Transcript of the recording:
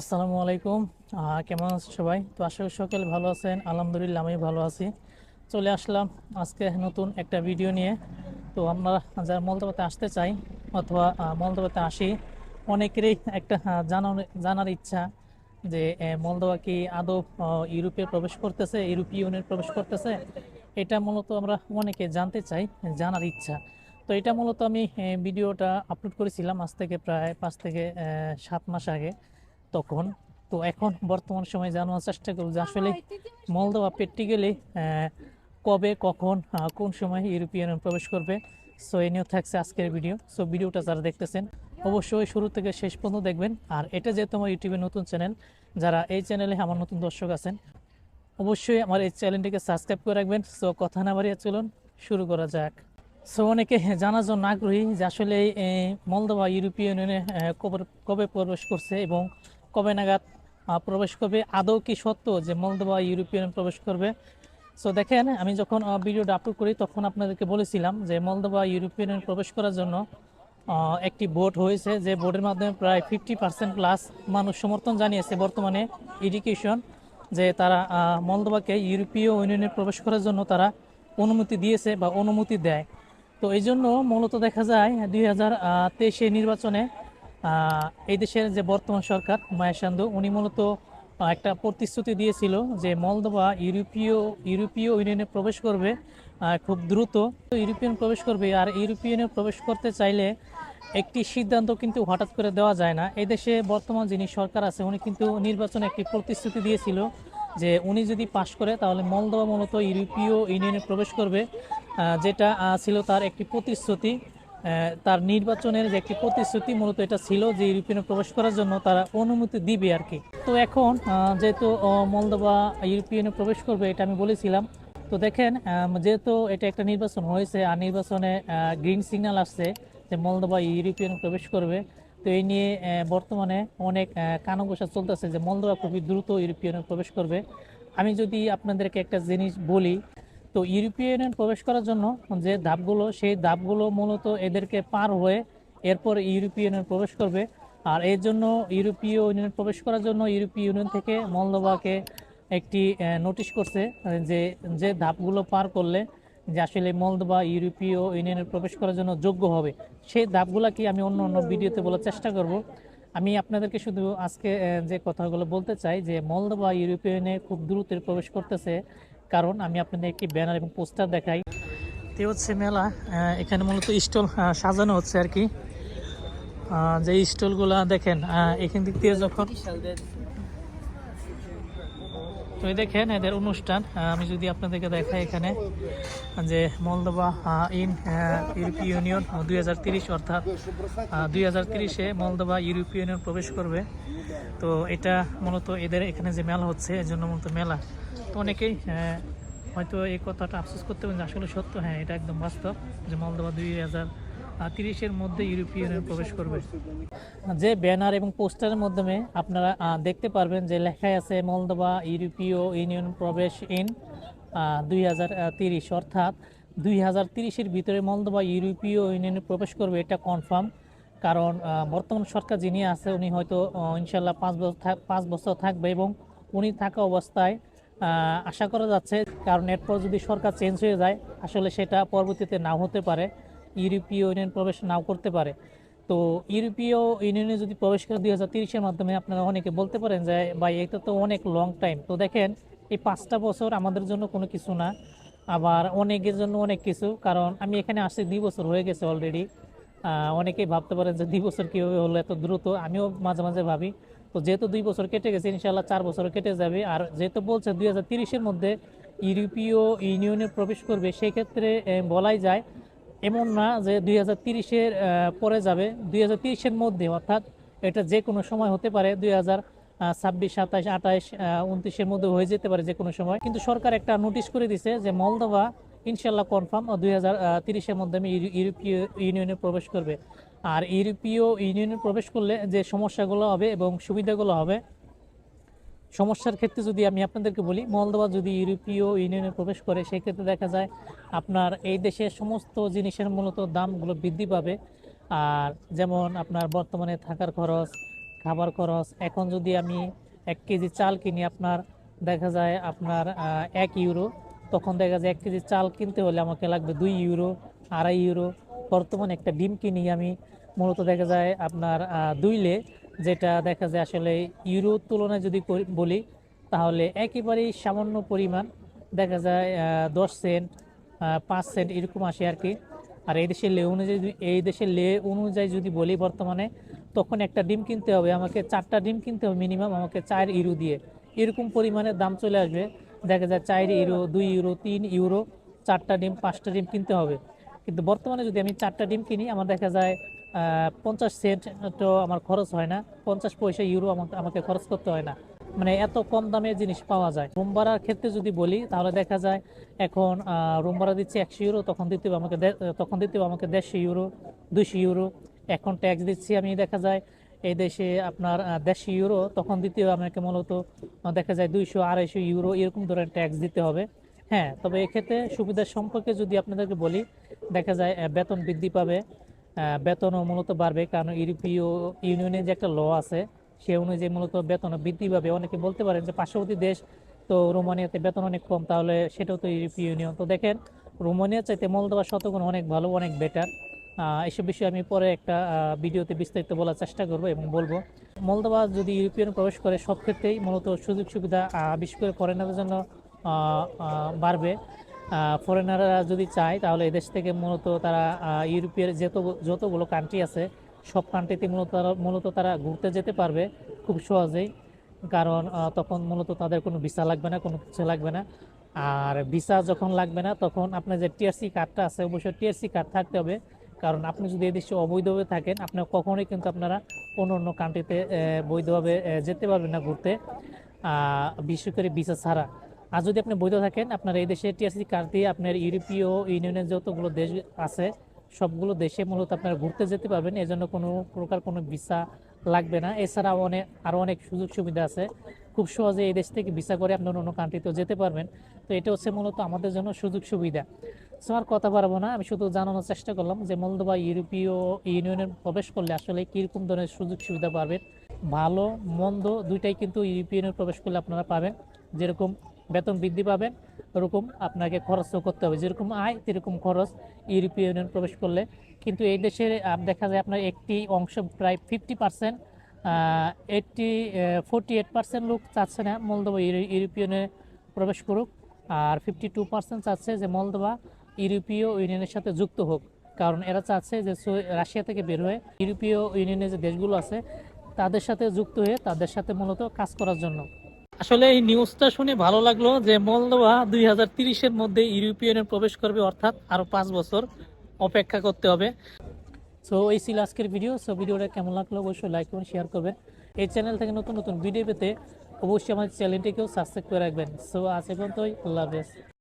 আসসালামু আলাইকুম। কেমন আছেন সবাই? তো আশা করি সকলে ভালো আছেন। আলহামদুলিল্লাহ আমি ভালো আছি। চলে আসলাম আজকে নতুন একটা ভিডিও নিয়ে। তো আমরা যারা মলদাবাতে আসতে চাই অথবা মলদাবাতে আসি অনেকেরই একটা জানার জানার ইচ্ছা যে মলদোবা কি আদৌ আহ, ইউরোপে প্রবেশ করতেছে ইউরোপীয় ইউনিয়ন প্রবেশ করতেছে? এটা মূলত আমরা অনেকে জানতে চাই জানার ইচ্ছা। তো এটা মূলত আমি ভিডিওটা আপলোড করেছিলাম আজ থেকে প্রায় পাঁচ থেকে সাত মাস আগে। তখন। তো এখন বর্তমান সময়ে জানার চেষ্টা করব যে আসলে মলদোয়া প্র্যাকটিক্যালি কবে, কখন কোন সময় ইউরোপিয়ান প্রবেশ করবে। সো এই নিয়েও থাকছে আজকের ভিডিও। সো ভিডিওটা যারা দেখতেছেন, অবশ্যই শুরু থেকে শেষ পর্যন্ত দেখবেন। আর এটা যেহেতু আমার ইউটিউবে নতুন চ্যানেল, যারা এই চ্যানেলে আমার নতুন দর্শক আছেন, অবশ্যই আমার এই চ্যানেলটিকে সাবস্ক্রাইব করে রাখবেন। সো কথা না বাড়িয়ে চলুন, শুরু করা যাক। সো অনেকে জানার জন্য আগ্রহী যে আসলে এই মলদোবা ইউরোপীয় ইউনিয়নে কবে প্রবেশ করছে এবং কবে নাগাদ প্রবেশ করবে? আদৌ কি সত্য যে মলদোবা ইউরোপিয়ান প্রবেশ করবে? সো দেখেন, আমি যখন ভিডিওটা আপলোড করি, তখন আপনাদেরকে বলেছিলাম যে মলদোবা ইউরোপিয়ান প্রবেশ করার জন্য একটি ভোট হয়েছে। যে ভোটের মাধ্যমে প্রায় ফিফটি পার্সেন্ট প্লাস মানুষ সমর্থন জানিয়েছে বর্তমানে এডুকেশন যে তারা মলদোবাকে ইউরোপীয় ইউনিয়নে প্রবেশ করার জন্য তারা অনুমতি দিয়েছে বা অনুমতি দেয়। তো এই জন্য মূলত দেখা যায়, দুই হাজার নির্বাচনে এই দেশের যে বর্তমান সরকার মায়া সান্দু উনি মূলত একটা প্রতিশ্রুতি দিয়েছিল যে মলদোবা ইউরোপীয় ইউরোপীয় ইউনিয়নে প্রবেশ করবে খুব দ্রুত। ইউরোপিয়ান প্রবেশ করবে, আর ইউরোপিয়ানে প্রবেশ করতে চাইলে একটি সিদ্ধান্ত কিন্তু হঠাৎ করে দেওয়া যায় না। এই দেশে বর্তমান যিনি সরকার আছে, উনি কিন্তু নির্বাচনে একটি প্রতিশ্রুতি দিয়েছিল যে উনি যদি পাশ করে, তাহলে মলদোয়া মূলত ইউরোপীয় ইউনিয়নে প্রবেশ করবে যেটা ছিল তার একটি প্রতিশ্রুতি। তার নির্বাচনের যে একটি প্রতিশ্রুতি মূলত এটা ছিল যে ইউরোপিয়ানে প্রবেশ করার জন্য তারা অনুমতি দিবে আর কি। তো এখন যেহেতু মলদোবা ইউরোপিয়ানে প্রবেশ করবে, এটা আমি বলেছিলাম। তো দেখেন যেহেতু এটা একটা নির্বাচন হয়েছে, আর নির্বাচনে গ্রিন সিগন্যাল আসছে যে মলদোবা ইউরোপিয়ান প্রবেশ করবে, তো এই নিয়ে বর্তমানে অনেক কানবসা চলতেছে যে মলদোবা খুবই দ্রুত ইউরোপিয়ানে প্রবেশ করবে। আমি যদি আপনাদেরকে একটা জিনিস বলি তো ইউরোপীয় প্রবেশ করার জন্য যে ধাপগুলো, সেই ধাপগুলো মূলত এদেরকে পার হয়ে এরপর ইউরোপীয় প্রবেশ করবে। আর এর জন্য ইউরোপীয় ইউনিয়ন প্রবেশ করার জন্য ইউরোপীয় ইউনিয়ন থেকে মলদোবাকে একটি নোটিশ করছে, যে যে ধাপগুলো পার করলে যে আসলে মলদোবা ইউরোপীয় ইউনিয়নে প্রবেশ করার জন্য যোগ্য হবে। সেই ধাপগুলো কি আমি অন্য অন্য ভিডিওতে বলার চেষ্টা করব। আমি আপনাদেরকে শুধু আজকে যে কথাগুলো বলতে চাই যে মলদোবা ইউরোপীয় ইউনিয়নে খুব দ্রুত প্রবেশ করতেছে। কারণ আমি আপনাদের একটি ব্যানার এবং পোস্টার দেখাই। তে হচ্ছে মেলা এখানে মূলত স্টল সাজানো হচ্ছে আর কি। যে স্টলগুলা দেখেন এখান দিক দিয়ে যখন তো এই দেখেন এদের অনুষ্ঠান আমি যদি আপনাদেরকে দেখাই এখানে, যে মলদোবা ইন ইউরোপীয় ইউনিয়ন দুই হাজার অর্থাৎ দুই হাজার তিরিশে মলদোবা ইউরোপীয় ইউনিয়ন প্রবেশ করবে। তো এটা মূলত এদের এখানে যে মেলা হচ্ছে, এর জন্য মূলত মেলা। তো অনেকেই আহ, হয়তো এই কথাটা আফসোস করতে পারেন আসলে সত্য হ্যাঁ এটা একদম বাস্তব যে মলদোবা দুই হাজার তিরিশের মধ্যে ইউরোপীয় ইউনিয়ন প্রবেশ করবে। যে ব্যানার এবং পোস্টারের মাধ্যমে আপনারা দেখতে পারবেন যে লেখায় আছে মলদোবা ইউরোপীয় ইউনিয়ন প্রবেশ ইন দুই হাজার তিরিশ অর্থাৎ দুই হাজার তিরিশের ভিতরে মলদোবা ইউরোপীয় ইউনিয়নে প্রবেশ করবে এটা কনফার্ম কারণ বর্তমান সরকার যিনি আছে উনি হয়তো ইনশাল্লাহ পাঁচ বছর পাঁচ বছর থাকবে এবং উনি থাকা অবস্থায় আশা করা যাচ্ছে, কারণ এরপর যদি সরকার চেঞ্জ হয়ে যায়, আসলে সেটা পরবর্তীতে নাও হতে পারে, ইউরোপীয় ইউনিয়ন প্রবেশ নাও করতে পারে। তো ইউরোপীয় ইউনিয়নে যদি প্রবেশ করে দুই হাজার তিরিশের মাধ্যমে আপনারা অনেকে বলতে পারেন যে, ভাই, এটা তো অনেক লং টাইম তো দেখেন, এই পাঁচটা বছর আমাদের জন্য কোনো কিছু না, আবার অনেকের জন্য অনেক কিছু, কারণ আমি এখানে আসছি দুই বছর হয়ে গেছে অলরেডি অনেকেই ভাবতে পারেন যে দুই বছর কীভাবে হলো এত দ্রুত, আমিও মাঝে মাঝে ভাবি তো যেহেতু দুই বছর কেটে গেছে ইনশাল্লাহ চার বছর কেটে যাবে। আর যেহেতু বলছে দুই হাজার মধ্যে ইউরোপীয় ইউনিয়নে প্রবেশ করবে, সেক্ষেত্রে বলাই যায় এমন না যে দুই হাজার তিরিশের পরে যাবে। দুই হাজার তিরিশের মধ্যে, অর্থাৎ এটা যে কোনো সময় হতে পারে, দুই হাজার ছাব্বিশ, সাতাশ, আঠাশ উনত্রিশের মধ্যে হয়ে যেতে পারে যে কোনো সময়। কিন্তু সরকার একটা নোটিশ করে দিছে যে মলদোভা ইনশাল্লাহ কনফার্ম দুই হাজার তিরিশের মধ্যে আমি ইউরোপীয় ইউনিয়নে প্রবেশ করবে। আর ইউরোপীয় ইউনিয়নে প্রবেশ করলে যে সমস্যাগুলো হবে এবং সুবিধাগুলো হবে, সমস্যার ক্ষেত্রে যদি আমি আপনাদেরকে বলি মলদোবা যদি ইউরোপীয় ইউনিয়নে প্রবেশ করে, সেক্ষেত্রে দেখা যায় আপনার এই দেশের সমস্ত জিনিসের মূলত দামগুলো বৃদ্ধি পাবে। আর যেমন আপনার বর্তমানে থাকার খরচ, খাবার খরচ, এখন যদি আমি এক কেজি চাল কিনি, আপনার দেখা যায় আপনার এক ইউরো, তখন দেখা যায় এক কেজি চাল কিনতে হলে আমাকে লাগবে দুই ইউরো, আড়াই ইউরো বর্তমানে একটা ডিম কিনি আমি মূলত দেখা যায় আপনার দুইলে, যেটা দেখা যায় আসলে ইউরোর তুলনায় যদি বলি, তাহলে একেবারেই সামান্য পরিমাণ দেখা যায় দশ সেন্ট পাঁচ সেন্ট এরকম আসে আর কি। আর এই দেশের লে অনুযায়ী এই দেশের লে অনুযায়ী যদি বলি বর্তমানে, তখন একটা ডিম কিনতে হবে, আমাকে চারটা ডিম কিনতে হবে মিনিমাম, আমাকে চার ইউরো দিয়ে। এরকম পরিমাণে দাম চলে আসবে। দেখা যায় চার ইউরো, দুই ইউরো, তিন ইউরো, চারটা ডিম, পাঁচটা ডিম কিনতে হবে। কিন্তু বর্তমানে যদি আমি চারটা ডিম কিনি, আমার দেখা যায় পঞ্চাশ সেন্ট তো আমার খরচ হয় না। পঞ্চাশ পয়সা ইউরো আমাকে খরচ করতে হয় না। মানে এত কম দামে জিনিস পাওয়া যায়। রুম ভাড়ার ক্ষেত্রে যদি বলি, তাহলে দেখা যায় এখন রুম ভাড়া দিচ্ছে একশো ইউরো তখন দিতে হবে আমাকে তখন দিতে হবে আমাকে দেড়শো ইউরো দুশো ইউরো এখন ট্যাক্স দিচ্ছি আমি, দেখা যায় এই দেশে আপনার দেড়শো ইউরো তখন দিতে হবে আমাকে মূলত দেখা যায় দুইশো, আড়াইশো ইউরো এরকম ধরনের ট্যাক্স দিতে হবে। হ্যাঁ তবে এক্ষেত্রে সুবিধা সম্পর্কে যদি আপনাদেরকে বলি, দেখা যায় বেতন বৃদ্ধি পাবে। বেতনও মূলত বাড়বে, কারণ ইউরোপীয় ইউনিয়নের যে একটা ল আছে, সে অনুযায়ী মূলত বেতন বৃদ্ধি পাবে। অনেকে বলতে পারেন যে পার্শ্ববর্তী দেশ, তো রোমানিয়াতে বেতন অনেক কম, তাহলে সেটাও তো ইউরোপীয় ইউনিয়ন। তো দেখেন রোমানিয়া চাইতে মলদোবা শতগুণ অনেক ভালো, অনেক বেটার এসব বিষয়ে আমি পরে একটা ভিডিওতে বিস্তারিত বলার চেষ্টা করব এবং বলব। মলদোবা যদি ইউরোপিয়ান প্রবেশ করে, সব ক্ষেত্রেই মূলত সুযোগ সুবিধা বিশেষ করে ফরেনারদের জন্য বাড়বে। ফরেনাররা যদি চায়, তাহলে এদেশ থেকে মূলত তারা ইউরোপের যত, যতগুলো কান্ট্রি আছে, সব কান্ট্রিতে মূলত তারা মূলত তারা ঘুরতে যেতে পারবে খুব সহজেই। কারণ তখন মূলত তাদের কোনো ভিসা লাগবে না, কোনো কিছু লাগবে না। আর ভিসা যখন লাগবে না, তখন আপনার যে টিআরসি কার্ডটা আছে, অবশ্যই টিআরসি কার্ড থাকতে হবে। কারণ আপনি যদি এদেশে অবৈধভাবে থাকেন, আপনার কখনোই কিন্তু আপনারা অন্য অন্য কান্ট্রিতে বৈধভাবে যেতে পারবেন না ঘুরতে। বিশেষ করে ভিসা ছাড়া। আর যদি আপনি বৈধ থাকেন, আপনার এই দেশে টিআরসি কার্ড দিয়ে আপনার ইউরোপীয় ইউনিয়নের যতগুলো দেশ আছে, সবগুলো দেশে মূলত আপনারা ঘুরতে যেতে পারবেন। এর জন্য কোনো প্রকার কোনো ভিসা লাগবে না। এছাড়াও অনেক আরও অনেক সুযোগ সুবিধা আছে। খুব সহজে এই দেশ থেকে ভিসা করে আপনি অন্য কান্ট্রিতেও যেতে পারবেন। তো এটা হচ্ছে মূলত আমাদের জন্য সুযোগ সুবিধা। সো আর কথা পারব না। আমি শুধু জানানোর চেষ্টা করলাম যে মলদোবা ইউরোপীয় ইউনিয়নে প্রবেশ করলে আসলে কীরকম ধরনের সুযোগ সুবিধা পাবেন? ভালো, মন্দ দুইটাই কিন্তু ইউরোপিয়ানে প্রবেশ করলে আপনারা পাবেন। যেরকম বেতন বৃদ্ধি পাবেন, ওরকম আপনাকে খরচও করতে হবে। যেরকম আয়, সেরকম খরচ ইউরোপীয় ইউনিয়ন প্রবেশ করলে। কিন্তু এই দেশের দেখা যায় আপনার একটি অংশ প্রায় fifty percent eighty forty eight percent লোক চাচ্ছে না মলদোবা ইউরো- ইউরোপিয়নে প্রবেশ করুক। আর ফিফটি টু পার্সেন্ট চাচ্ছে যে মলদোবা ইউরোপীয় ইউনিয়নের সাথে যুক্ত হোক। কারণ এরা চাচ্ছে যে রাশিয়া থেকে বের হয়ে ইউরোপীয় ইউনিয়নের যে দেশগুলো আছে, তাদের সাথে যুক্ত হয়ে তাদের সাথে মূলত কাজ করার জন্য। আসলে এই নিউজটা শুনে ভালো লাগল যে মলদোভা দুই হাজার তিরিশের মধ্যে ইউরোপিয়ানে প্রবেশ করবে, অর্থাৎ আরও পাঁচ বছর অপেক্ষা করতে হবে। সো এই ছিল আজকের ভিডিও সো ভিডিওটা কেমন লাগল অবশ্যই লাইক করুন শেয়ার করবেন। এই চ্যানেল থেকে নতুন নতুন ভিডিও পেতে অবশ্যই আমাদের চ্যানেলটিকেও সাবস্ক্রাইব করে রাখবেন। সো আজ পর্যন্তই। আল্লাহ হাফেজ।